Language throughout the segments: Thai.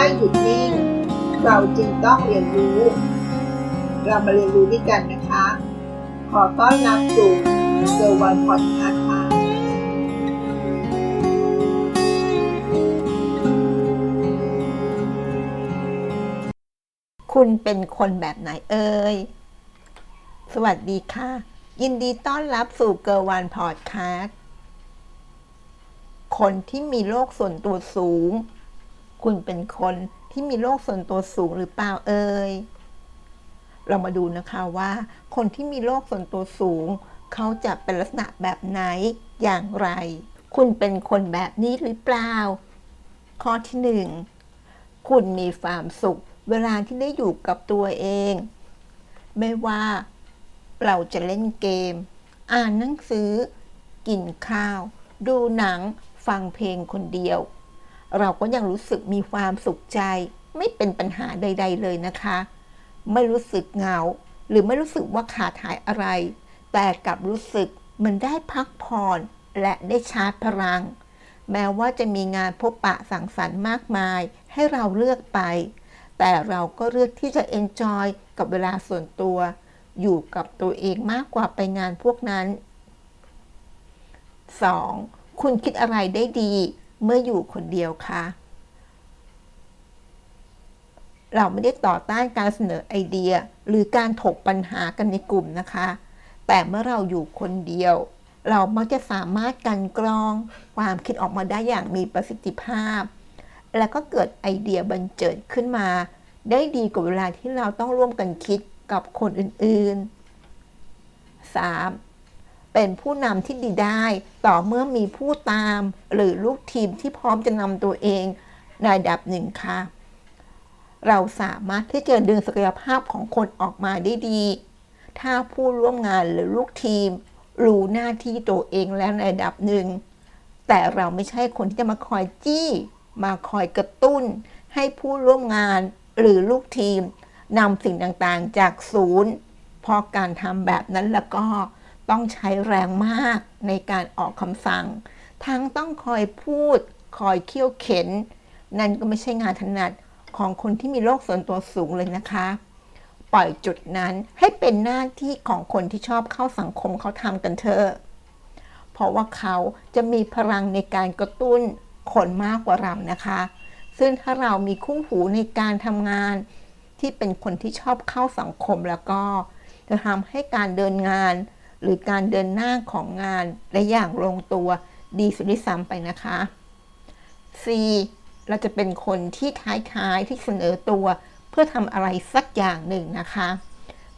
ไม่หยุดนิ่ง เราจึงต้องเรียนรู้ เรามาเรียนรู้ด้วยกันนะคะ ขอต้อนรับสู่เซอร์วันพอดคาส์ค่ะคุณเป็นคนแบบไหนเอ่ย สวัสดีค่ะ ยินดีต้อนรับสู่เกอร์วันพอดคาส์คนที่มีโลกส่วนตัวสูง คุณเป็นคนที่มีโลกส่วนตัวสูงหรือเปล่าเอ่ย เรามาดูนะคะว่า คนที่มีโลกส่วนตัวสูง เขาจะเป็นลักษณะแบบไหนอย่างไร คุณเป็นคนแบบนี้หรือเปล่า ข้อที่หนึ่งคุณมีความสุข เวลาที่ได้อยู่กับตัวเอง ไม่ว่าเราจะเล่นเกม อ่านหนังสือ กินข้าว ดูหนัง ฟังเพลงคนเดียว เราก็ยังรู้สึกมีความสุขใจ ไม่เป็นปัญหาใด ๆ เลยนะคะ ไม่รู้สึกเหงา หรือไม่รู้สึกว่าขาดหายอะไร แต่กลับรู้สึกมันได้พักผ่อนและได้ชาร์จพลัง แม้ว่าจะมีงานพบปะสังสรรค์มากมาย ให้เราเลือกไป แต่เราก็เลือกที่จะเอนจอยกับเวลาส่วนตัว อยู่กับตัวเองมากกว่าไปงานพวกนั้น 2. คุณคิดอะไรได้ดี เมื่ออยู่คนเดียวคะเราไม่ได้ต่อต้านการเสนอไอเดียหรือการถกปัญหากันในกลุ่มนะคะ แต่เมื่อเราอยู่คนเดียว เรามักจะสามารถกันกรองความคิดออกมาได้อย่างมีประสิทธิภาพ แล้วก็เกิดไอเดียบันเจิดขึ้นมา ได้ดีกว่าเวลาที่เราต้องร่วมกันคิดกับคนอื่นๆ 3. เป็นผู้นำที่ดีได้ ต่อเมื่อมีผู้ตาม หรือลูกทีมที่พร้อมจะนำตัวเองในระดับหนึ่งค่ะ เราสามารถที่จะดึงศักยภาพของคนออกมาได้ดี ถ้าผู้ร่วมงานหรือลูกทีม รู้หน้าที่ตัวเองแล้วในระดับหนึ่ง แต่เราไม่ใช่คนที่จะมาคอยจี้ มาคอยกระตุ้น ให้ผู้ร่วมงานหรือลูกทีมนำสิ่งต่างๆ จากศูนย์พราะการทำแบบนั้นแล้วก็ ต้องใช้แรงมากในการออกคำสั่ง ทั้งต้องคอยพูด คอยเคี่ยวเข็น นั่นก็ไม่ใช่งานถนัดของคนที่มีโลกส่วนตัวสูงเลยนะคะ ปล่อยจุดนั้นให้เป็นหน้าที่ของคนที่ชอบเข้าสังคมเขาทำกันเถอะเพราะว่าเขาจะมีพลังในการกระตุ้นคนมากกว่าเรานะคะ ซึ่งถ้าเรามีคู่หูในการทำงาน ที่เป็นคนที่ชอบเข้าสังคมแล้วก็ จะทำให้การเดินงาน หรือการเดินหน้าของงานและอย่างลงตัวดีสุดที่ซ้ำไปนะคะ C เราจะเป็นคนที่ท้ายๆที่เสนอตัว เพื่อทำอะไรสักอย่างหนึ่งนะคะ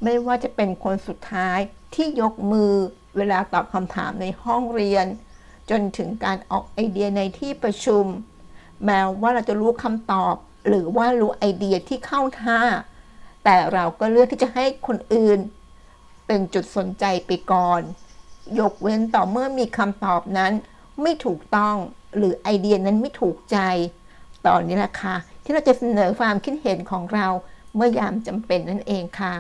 ไม่ว่าจะเป็นคนสุดท้ายที่ยกมือเวลาตอบคำถามในห้องเรียน จนถึงการออกไอเดียในที่ประชุม แม้ว่าเราจะรู้คำตอบ หรือว่ารู้ไอเดียที่เข้าท่า แต่เราก็เลือกที่จะให้คนอื่น เป็นจุดสนใจไปก่อน ยกเว้นต่อเมื่อมีคำตอบนั้น ไม่ถูกต้องหรือไอเดียนั้นไม่ถูกใจ ตอนนี้แหละค่ะ ที่เราจะเสนอความคิดเห็นของเราเมื่อยามจำเป็นนั่นเองค่ะ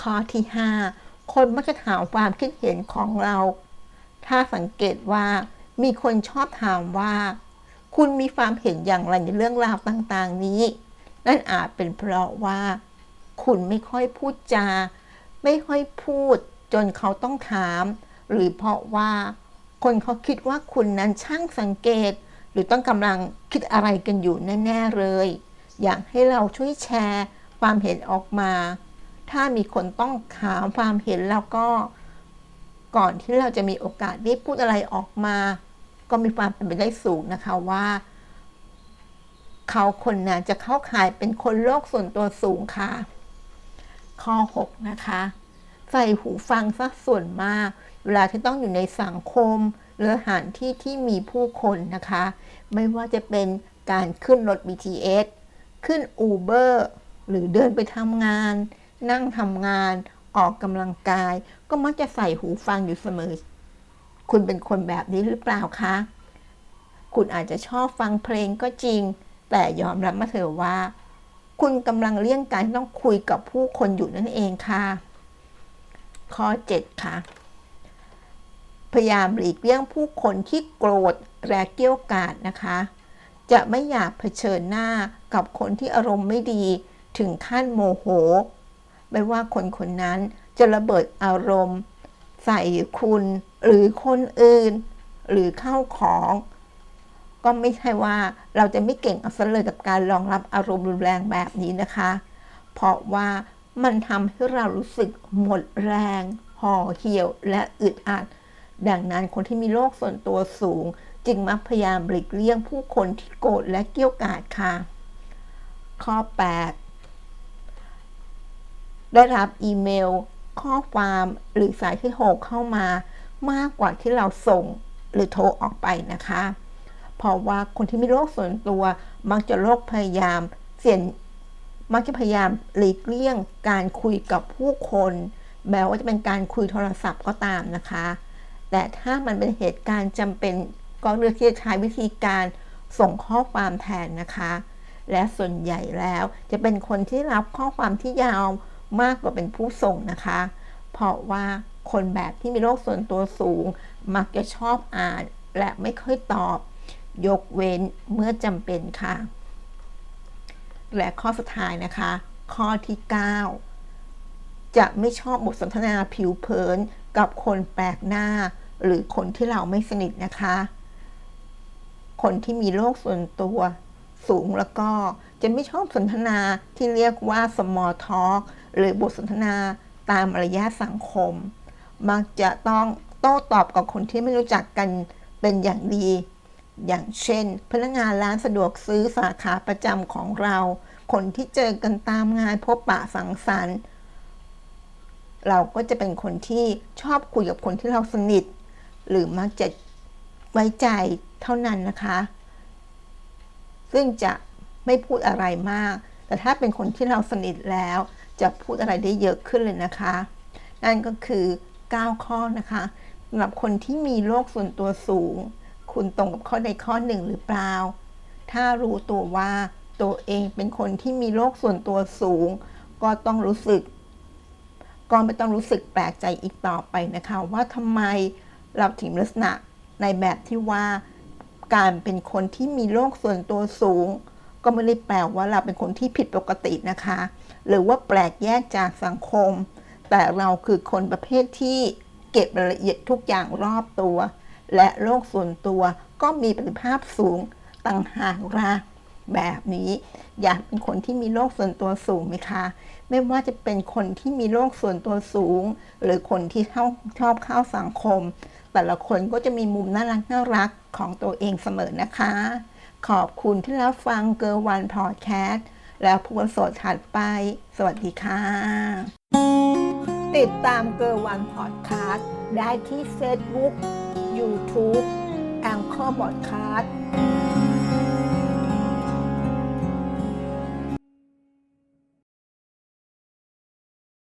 ข้อที่ 5 คนมักจะถามความคิดเห็นของเรา ถ้าสังเกตว่า มีคนชอบถามว่า คุณมีความเห็นอย่างไรในเรื่องราวต่างๆนี้ นั่นอาจเป็นเพราะว่า คุณไม่ค่อยพูดจา ไม่ค่อยพูดจนเขาต้องถาม หรือเพราะว่า คนเขาคิดว่าคุณนั้นช่างสังเกต หรือต้องกำลังคิดอะไรกันอยู่แน่ ๆ เลย อยากให้เราช่วยแชร์ความเห็นออกมา ถ้ามีคนต้องถามความเห็นแล้วก็ ก่อนที่เราจะมีโอกาสได้พูดอะไรออกมา ก็มีความเป็นไปได้สูงนะคะว่าเขาคนนั้นจะเข้าข่ายเป็นคนโลกส่วนตัวสูงค่ะ ข้อ 6 นะคะ ใส่หูฟังสักส่วนมาก เวลาที่ต้องอยู่ในสังคม หรือสถานที่ที่มีผู้คนนะคะ ไม่ว่าจะเป็นการขึ้นรถ BTS ขึ้น Uber หรือเดินไปทำงาน นั่งทำงานออกกำลังกาย ก็มักจะใส่หูฟังอยู่เสมอ คุณเป็นคนแบบนี้หรือเปล่าคะ คุณอาจจะชอบฟังเพลงก็จริง แต่ยอมรับมาเถอะว่า คุณกำลังเลี่ยงการต้องคุยกับผู้คนอยู่นั่นเองค่ะ ข้อ 7 ค่ะ พยายามหลีกเลี่ยงผู้คนที่โกรธและเกี้ยวกาดนะคะ จะไม่อยากเผชิญหน้ากับคนที่อารมณ์ไม่ดีถึงขั้นโมโห ไม่ว่าคนคนนั้นจะระเบิดอารมณ์ ใส่คุณหรือคนอื่น หรือเข้าของ ก็ไม่ใช่ว่าเราจะไม่เก่งเอาซะเลยกับการรองรับอารมณ์รุนแรงแบบนี้นะคะ เพราะว่ามันทำให้เรารู้สึกหมดแรง ห่อเหี่ยวและอึดอัด ดังนั้นคนที่มีโรคส่วนตัวสูง จึงมักพยายามหลีกเลี่ยงผู้คนที่โกรธและเกี้ยวกราดค่ะ ข้อ 8 ได้รับอีเมล ข้อความหรือสายที่โทรเข้ามามากกว่าที่เราส่งหรือโทรออกไปนะคะ เพราะว่าคนที่มีโรคส่วนตัว มักจะโรคพยายามเสี่ยงมักจะพยายามหลีกเลี่ยงการคุยกับผู้คนแม้ว่าจะเป็นการคุยโทรศัพท์ก็ตามนะคะ แต่ถ้ามันเป็นเหตุการณ์จำเป็นก็เลือกที่จะใช้วิธีการส่งข้อความแทนนะคะ และส่วนใหญ่แล้วจะเป็นคนที่รับข้อความที่ยาวมากกว่าเป็นผู้ส่งนะคะ เพราะว่าคนแบบที่มีโรคส่วนตัวสูง มักจะชอบอ่าน และไม่ค่อยตอบ ยกเว้นเมื่อจำเป็นค่ะ และข้อสุดท้ายนะคะ ข้อที่ 9 จะไม่ชอบบทสนทนาผิวเผินกับคนแปลกหน้า หรือคนที่เราไม่สนิทนะคะ คนที่มีโรคส่วนตัวสูงแล้วก็จะไม่ชอบสนทนาที่เรียกว่า small talk หรือบทสนทนาตามมารยาทสังคม มักจะต้องโต้ตอบกับคนที่ไม่รู้จักกันเป็นอย่างดี อย่างเช่น พนักงานร้านสะดวกซื้อสาขาประจำของเรา คนที่เจอกันตามงานพบปะสังสรรค์ เราก็จะเป็นคนที่ชอบคุยกับคนที่เราสนิท หรือมักจะไว้ใจเท่านั้นนะคะ ซึ่งจะไม่พูดอะไรมาก แต่ถ้าเป็นคนที่เราสนิทแล้ว จะพูดอะไรได้เยอะขึ้นเลยนะคะ นั่นก็คือ 9 ข้อนะคะสำหรับคนที่มีโรคส่วนตัวสูง คุณตรงกับข้อใดข้อหนึ่งหรือเปล่า ถ้ารู้ตัวว่าตัวเองเป็นคนที่มีโรคส่วนตัวสูง ก็ต้องรู้สึก ก็ไม่ต้องรู้สึกแปลกใจอีกต่อไปนะคะ ว่าทำไมเราถึงลักษณะในแบบที่ว่า การเป็นคนที่มีโรคส่วนตัวสูง ก็ไม่ได้แปลว่าเราเป็นคนที่ผิดปกตินะคะ หรือว่าแปลกแยกจากสังคม แต่เราคือคนประเภทที่เก็บรายละเอียดทุกอย่างรอบตัว และโรคส่วนตัวก็มีประสิทธิภาพสูงต่างหากละแบบนี้ อยากเป็นคนที่มีโรคส่วนตัวสูงไหมคะ ไม่ว่าจะเป็นคนที่มีโรคส่วนตัวสูง หรือคนที่เข้าชอบเข้าสังคม แต่ละคนก็จะมีมุมน่ารักน่ารักของตัวเองเสมอนะคะ ขอบคุณที่รับฟังเกอร์วันพอดแคสต์แล้วพบกันสดถัดไป สวัสดีค่ะ ติดตามเกอร์วันพอดแคสต์ได้ที่ Facebook YouTube แองเคอร์บอดคาสต์